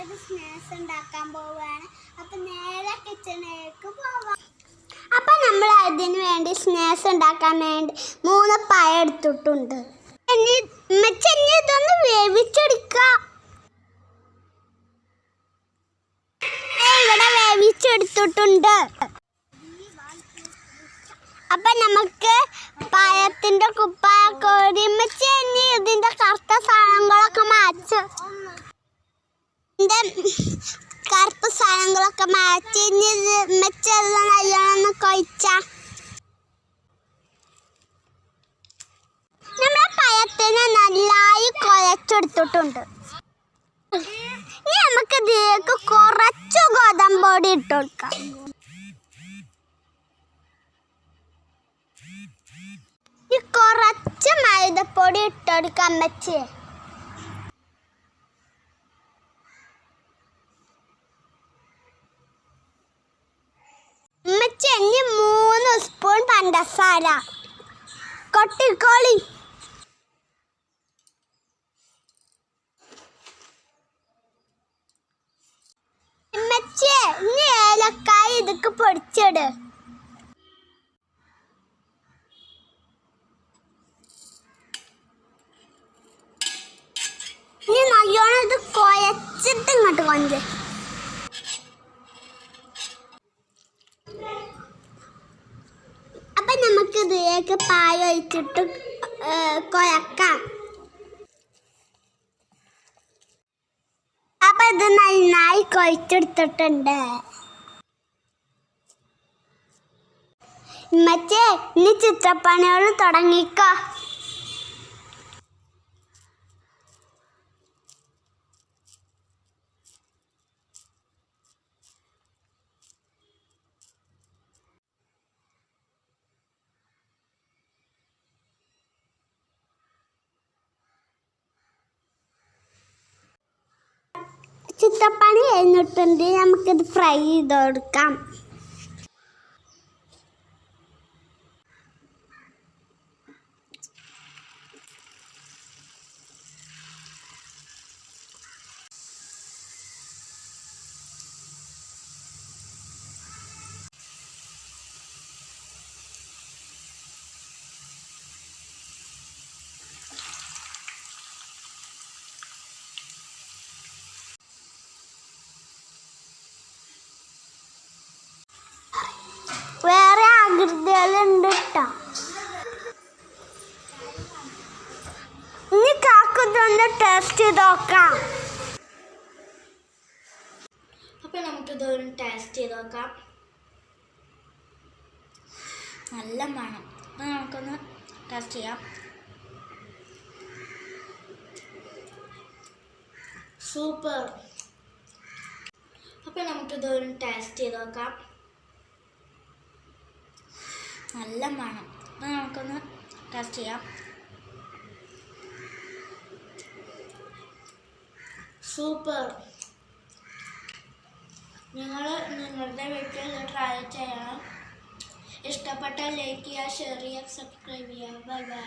കൊണ്ടൊരു സ്നാക്സ് ഉണ്ടാക്കാൻ പോവുകയാണ്. അപ്പൊ നേരെ കിച്ചണിലേക്ക് പോവാം. അപ്പൊ നമ്മൾ അതിന് വേണ്ടി സ്നാക്സ് ഉണ്ടാക്കാൻ വേണ്ടി മൂന്ന് പഴം എടുത്തിട്ടുണ്ട്. ഇനി ഉമ്മച്ചി ഇനി ഇതൊന്ന് വേവിച്ചെടുക്കാം. ഇവിടെ വേവിച്ചെടുത്തിട്ടുണ്ട്. അപ്പൊ നമുക്ക് പഴത്തിന്റെ കുപ്പായ കോരിമ്മച്ച് ഇനി ഇതിന്റെ കറുത്ത സാധനങ്ങളൊക്കെ ഇതിന്റെ കറുപ്പ് സാധനങ്ങളൊക്കെ മാറ്റി ഇനി മെച്ചത് നല്ലോണം കൊഴിച്ച. നമ്മളെ പഴത്തിനെ നന്നായി കുഴച്ചെടുത്തിട്ടുണ്ട്. ഇനി നമുക്ക് ഇതിലേക്ക് കുറച്ചു ഗോതമ്പൊടി ഇട്ട് കൊടുക്കാം. ഈ കുറച്ച് മൈദപ്പൊടി ഇട്ടെടുക്കാൻ പറ്റേ ഉമ്മച്ചി ഇനി മൂന്ന് പഞ്ചസാര കൊട്ടിക്കോളി ഉമ്മച്ചി ഇനി ഏലക്കായ ഇതൊക്കെ പൊടിച്ചിട്. ഇനി നല്ലോണം ഇത് കുഴച്ചിട്ട് ഇങ്ങോട്ട് കൊഞ്ച് അപ്പൊ ഇതിലേക്ക് പായ ഒഴിച്ചിട്ട് കുഴക്കാം. അപ്പൊ ഇത് നന്നായി കുഴച്ചെടുത്തിട്ടുണ്ട്. മറ്റേ ഇനി ചിത്രപ്പണികൾ തുടങ്ങിക്കോ. ചിത്രപ്പണി കഴിഞ്ഞിട്ടുണ്ട്. നമുക്കിത് ഫ്രൈ ചെയ്ത് കൊടുക്കാം. കാക്കുന്നൊന്ന് ടേസ്റ്റ് ചെയ്ത് നോക്കാം. അപ്പോൾ ഒന്ന് ടേസ്റ്റ് ചെയ്ത് നോക്കാം. നല്ല മണം. അപ്പോൾ നമുക്കൊന്ന് ടേസ്റ്റ് ചെയ്യാം. സൂപ്പർ അപ്പോൾ ഒന്ന് ടേസ്റ്റ് ചെയ്ത് നോക്കാം. നല്ല മണം. അപ്പോൾ നമുക്കൊന്ന് ടേസ്റ്റ് ചെയ്യാം. സൂപ്പർ. നിങ്ങൾ നിങ്ങളുടെ വീട്ടിൽ ട്രൈ ചെയ്യണം. ഇഷ്ടപ്പെട്ടാൽ ലൈക്ക് ചെയ്യുക ഷെയർ ചെയ്യുക സബ്സ്ക്രൈബ് ചെയ്യുക. Bye bye